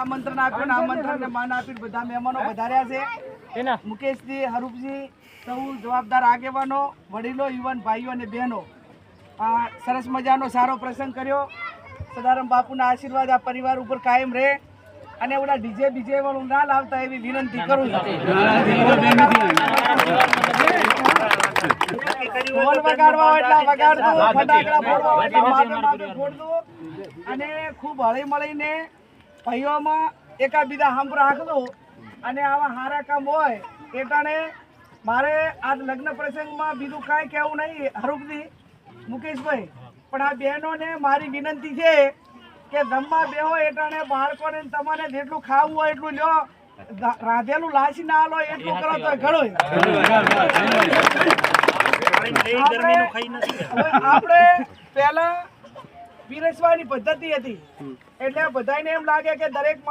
આમંત્રણ આપ્યું ને માન આપીને બધા મહેમાનો વધાર્યા છે. મુકેશજી હરૂપજી સૌ જવાબદાર આગેવાનો વડીલો યુવાન ભાઈઓ અને બહેનો આ સરસ મજાનો સારો પ્રસંગ કર્યો. સદારામ બાપુના આશીર્વાદ આ પરિવાર ઉપર કાયમ રહે અને એવડા ડીજે બીજે વાળું ના લાવતા એવી વિનંતી કરું ફોડજો. અને ખૂબ હળી મળીને ભાઈઓમાં એકાબીજા હંપ રાખજો અને આવા સારા કામ હોય એટાણે મારે આ લગ્ન પ્રસંગમાં બીજું કાંઈ કહેવું નહીં હરૂપજી મુકેશભાઈ પણ આ બહેનોને મારી વિનંતી છે કે જમવા બેહો એટાણે બાળકોને તમારે તમને જેટલું ખાવું હોય એટલું લ્યો. રાધેલું લાસી ના લો એટલું કરો તો ઘણો. આપણે પહેલા પીરસવાની પદ્ધતિ હતી. એટલે બધાને એમ લાગે કે દરેક